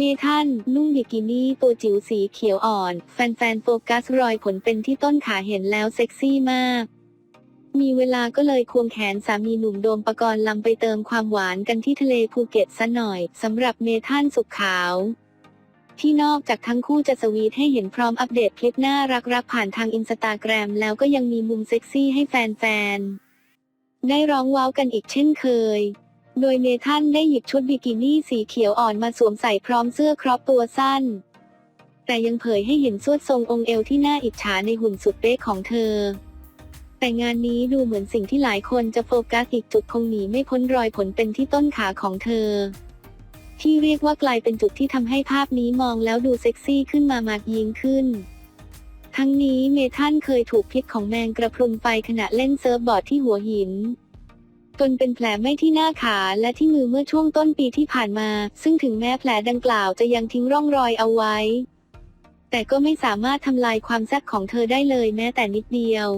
เมทันนุ่งบิกินี่ตัวจิ๋วสีเขียวอ่อน แฟนๆโฟกัสรอยผลเป็นที่ต้นขาเห็นแล้วเซ็กซี่มาก มีเวลาก็เลยควงแขนสามีหนุ่มโดมปกรณ์ลำไปเติมความหวานกันที่ทะเลภูเก็ตซะหน่อยสำหรับเมทันสุขขาว ที่นอกจากทั้งคู่จะสวีทให้เห็นพร้อมอัปเดตคลิปน่ารักๆผ่านทางอินสตาแกรมแล้วก็ยังมีมุมเซ็กซี่ให้แฟนๆได้ร้องว้าวกันอีกเช่นเคย โดยเมทันได้หยิบชุดบิกินี่สีเขียวอ่อนมาสวมใส่พร้อมเสื้อครอปตัวสั้น แต่ยังเผยให้เห็นสวดทรงองค์เอวที่น่าอิจฉาในหุ่นสุดเป๊ะของเธอ แต่งานนี้ดูเหมือนสิ่งที่หลายคนจะโฟกัสอีกจุดคงหนีไม่พ้นรอยผลเป็นที่ต้นขาของเธอ ที่เรียกว่ากลายเป็นจุดที่ทำให้ภาพนี้มองแล้วดูเซ็กซี่ขึ้นมามากยิ่งขึ้นทั้งนี้เมทันเคยถูกพิษของแมงกระพรุนไฟขณะเล่นเซิร์ฟบอร์ดที่หัวหิน จนเป็นแผลไม่ที่หน้าขาและที่มือเมื่อช่วงต้นปีที่ผ่านมา ซึ่งถึงแม้แผลดังกล่าวจะยังทิ้งร่องรอยเอาไว้ แต่ก็ไม่สามารถทำลายความแซ่บของเธอได้เลยแม้แต่นิดเดียว